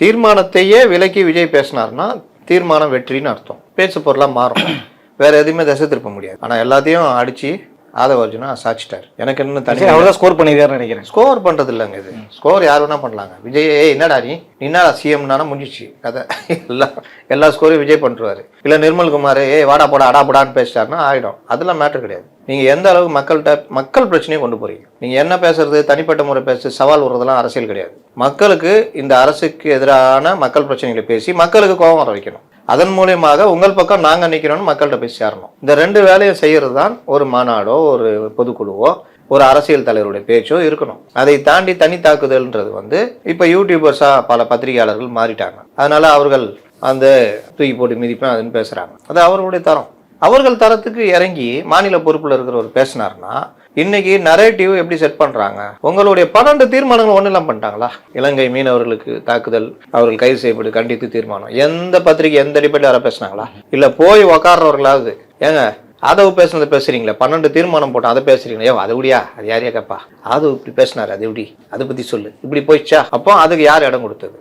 தீர்மானத்தையே விலக்கி விஜய் பேசினார்னா தீர்மானம் வெற்றின்னு அர்த்தம். பேச்சு பொருளாக மாறும். வேற எதுவுமே திசை திருப்ப முடியாது. ஆனால் எல்லாத்தையும் அடிச்சு ஆதவ அர்ஜுனா சாச்சிட்டார் எனக்கு என்ன தனி அவர் தான் ஸ்கோர் பண்ணிருக்காருன்னு நினைக்கிறேன். ஸ்கோர் பண்றது இல்லைங்க இது ஸ்கோர் யார் வேணா பண்ணலாங்க. விஜய் ஏய் என்னடா நீ? நீ என்னடா சிஎம்னானா முடிஞ்சிச்சு. கதை. எல்லா எல்லா ஸ்கோரையும் விஜய் பண்ணிருவாரு இல்ல நிர்மல்குமார் ஏய் வாடா போடா அடா போடான்னு பேசிட்டாருன்னா ஆயிடும். அதெல்லாம் மேட்டர் கிடையாது. நீங்க எந்த அளவுக்கு மக்கள்கிட்ட மக்கள் பிரச்சனையை கொண்டு போறீங்க? நீங்க என்ன பேசுறது? தனிப்பட்ட முறை பேசு சவால் விடுறதெல்லாம் அரசியல் கிடையாது. மக்களுக்கு இந்த அரசுக்கு எதிரான மக்கள் பிரச்சனைகளை பேசி மக்களுக்கு கோபம் வர வைக்கணும். அதன் மூலியமாக உங்கள் பக்கம் நாங்கள் நிற்கிறோம்னு மக்கள்கிட்ட போய் சேரணும். இந்த ரெண்டு வேலையை செய்கிறது தான் ஒரு மாநாடோ ஒரு பொதுக்குழுவோ ஒரு அரசியல் தலைவருடைய பேச்சோ இருக்கணும். அதை தாண்டி தனி தாக்குதல்ன்றது வந்து இப்போ யூடியூபர்ஸாக பல பத்திரிகையாளர்கள் மாறிட்டாங்க. அதனால் அவர்கள் அந்த தூக்கி போட்டு மிதிப்பேன் அதுன்னு பேசுகிறாங்க அது அவர்களுடைய தரம். அவர்கள் தரத்துக்கு இறங்கி மாநில பொறுப்பில் இருக்கிறவர் பேசினார்னா இன்னைக்கு நரேட்டிவ் எப்படி செட் பண்றாங்க? உங்களுடைய பன்னெண்டு தீர்மானங்கள் ஒன்றும் இல்லாம பண்ணிட்டாங்களா? இலங்கை மீனவர்களுக்கு தாக்குதல் அவர்கள் கைது செய்யப்பட்டு கண்டித்து தீர்மானம். எந்த பத்திரிகை எந்த டிபேட் வர பேசுனாங்களா? இல்ல போய் உக்காடுறவர்களாவது ஏங்க ஆதவ் பேசுனது பேசுறீங்களே பன்னெண்டு தீர்மானம் போட்டோம் அதை பேசுறீங்களே? ஏன் அது எப்படியா? அது யாரையா கேப்பா ஆதவ் இப்படி பேசினாரு அது எப்படி? அதை பத்தி சொல்லு. இப்படி போயிடுச்சா? அப்போ அதுக்கு யார் இடம் கொடுத்தது?